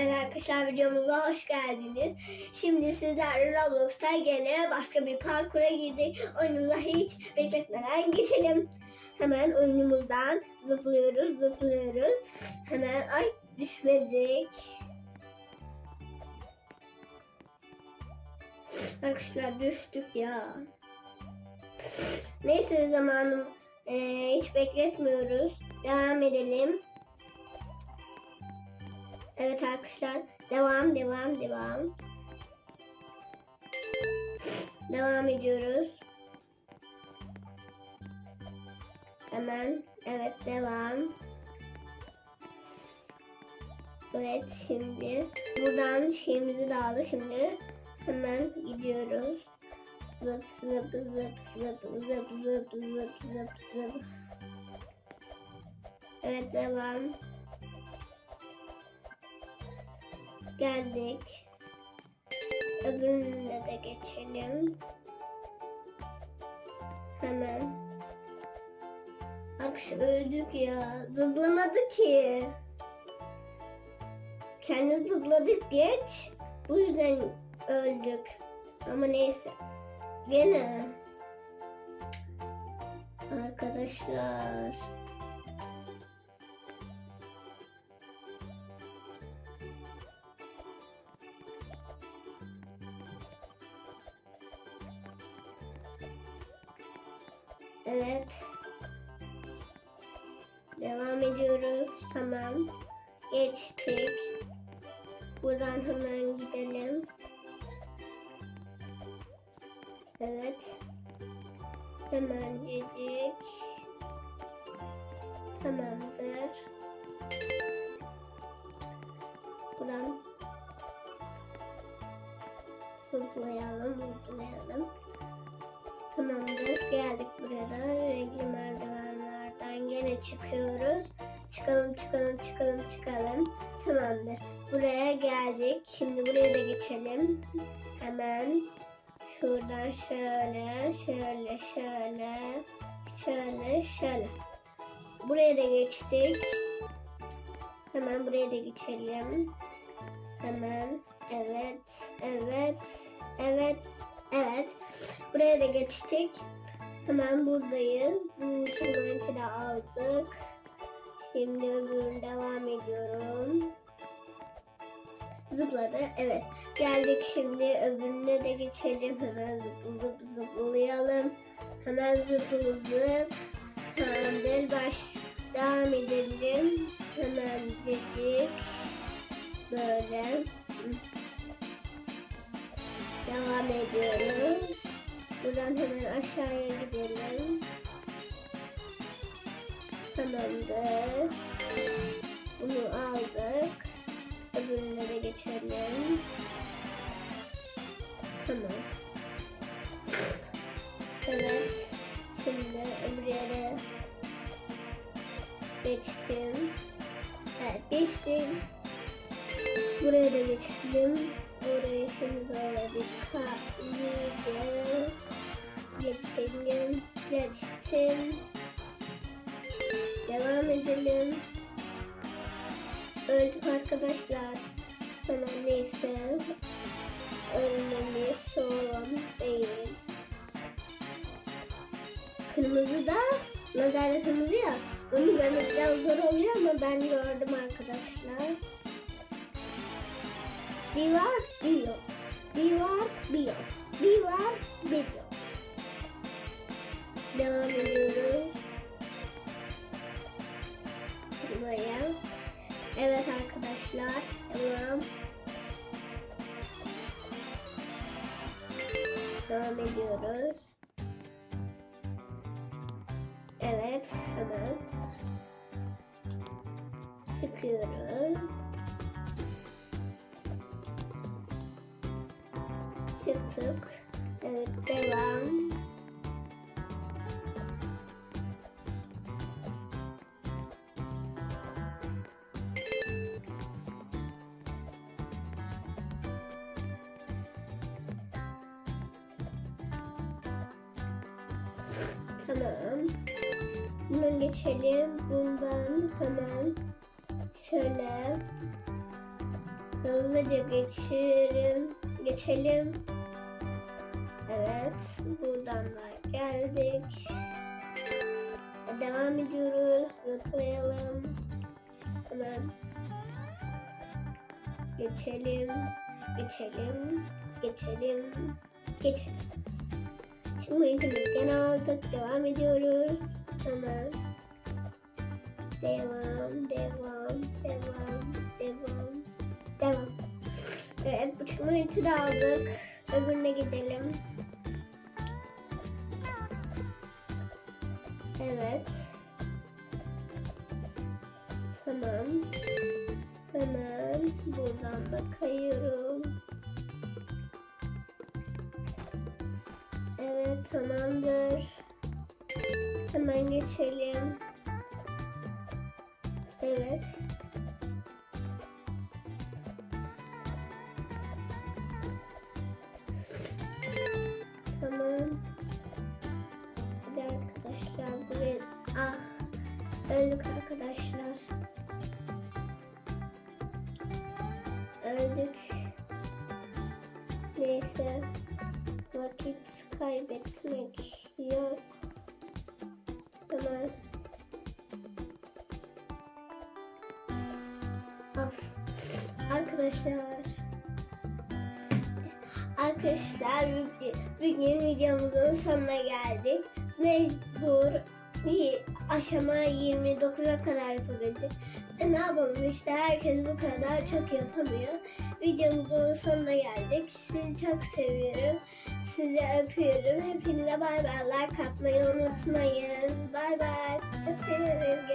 Evet arkadaşlar videomuza hoş geldiniz. Şimdi sizlerle Roblox'ta gene başka bir parkura girdik. Oyunumuza hiç bekletmeden geçelim. Hemen oyunumuzdan zıplıyoruz, zıplıyoruz. Hemen ay düşmedik. Arkadaşlar düştük ya. Neyse zamanım eee, hiç bekletmiyoruz. Devam edelim. Evet arkadaşlar devam devam devam. Devam ediyoruz. Hemen evet devam. Evet şimdi buradan şeyimizi de aldık şimdi hemen gidiyoruz. Zıp zıp zıp zıp zıp zıp zıp zıp zıp. Evet devam. Geldik. Öbürüne de geçelim. Hemen. Akş öldük ya. Zıplamadı ki. Kendi zıpladık geç. Bu yüzden öldük. Ama neyse. Gene. Arkadaşlar. Evet. Devam ediyoruz. Tamam. Geçtik. Buradan hemen gidelim. Evet. Hemen yedik. Tamamdır. Buradan zıplayalım, zıplayalım. Geldik buraya da. Renkli merdivenlerden gene çıkıyoruz. Çıkalım, çıkalım, çıkalım, çıkalım. Tamamdır. Buraya geldik. Şimdi buraya da geçelim. Hemen şuradan şöyle, şöyle, şöyle, şöyle, şöyle. Buraya da geçtik. Hemen buraya da geçelim. Hemen. Evet, evet, evet, evet. Buraya da geçtik. Hemen buradayız. Bu çimenti de aldık. Şimdi öbürüne devam ediyorum. Zıpladı. Evet. Geldik şimdi öbürüne de geçelim. Hemen zıp zıp zıplayalım. Hemen zıp zıp. Tamamdır. Baş devam edelim. Hemen dedik. Böyle. Devam ediyoruz. Buradan hemen aşağıya gidelim. Tamamdır. Bunu aldık. Öbürüne geçelim. Tamam. Evet. Şimdi öbür yere geçtim. Evet geçtim. Buraya da geçtim. Oraya şimdi böyle bir kalbide geçelim. Geçtim. Devam edelim. Öldük arkadaşlar. Hemen neyse. Ölmemiz sorun değil. Kırmızı da lazerle kırmızı ya. Onu görmek biraz zor oluyor ama ben gördüm arkadaşlar. Vlog video, Vlog video, Vlog video. Dalam minggu Bayang Evet arkadaşlar Tamam Devam ediyoruz. Evet hemen Çıkıyoruz. Çıktık. Evet devam. Tamam. Bundan geçelim. Bundan hemen şöyle Hızlıca geçelim. Geçelim. Evet. Buradan da geldik. Devam ediyoruz. Zıplayalım. Hemen. Geçelim. Geçelim. Geçelim. Geçelim. Şimdi eğitimimizden aldık. Devam ediyoruz. Hemen. Devam, devam, devam, devam, devam. Evet, bu çıkmayı da aldık. Öbürüne gidelim. Evet. Tamam. Hemen buradan da kayıyorum. Evet, tamamdır. Hemen geçelim. Evet. Neyse. Vakit kaybetmek yok. Tamam. Of. Arkadaşlar. Arkadaşlar bugün, videomuzun sonuna geldik. Mecbur aşama 29'a kadar yapabildik. E, ne yapalım işte herkes bu kadar çok yapamıyor. Videomuzun sonuna geldik. Sizi çok seviyorum. Sizi öpüyorum. Hepinize bay bay. Like atmayı unutmayın. Bay bay. Çok seviyorum.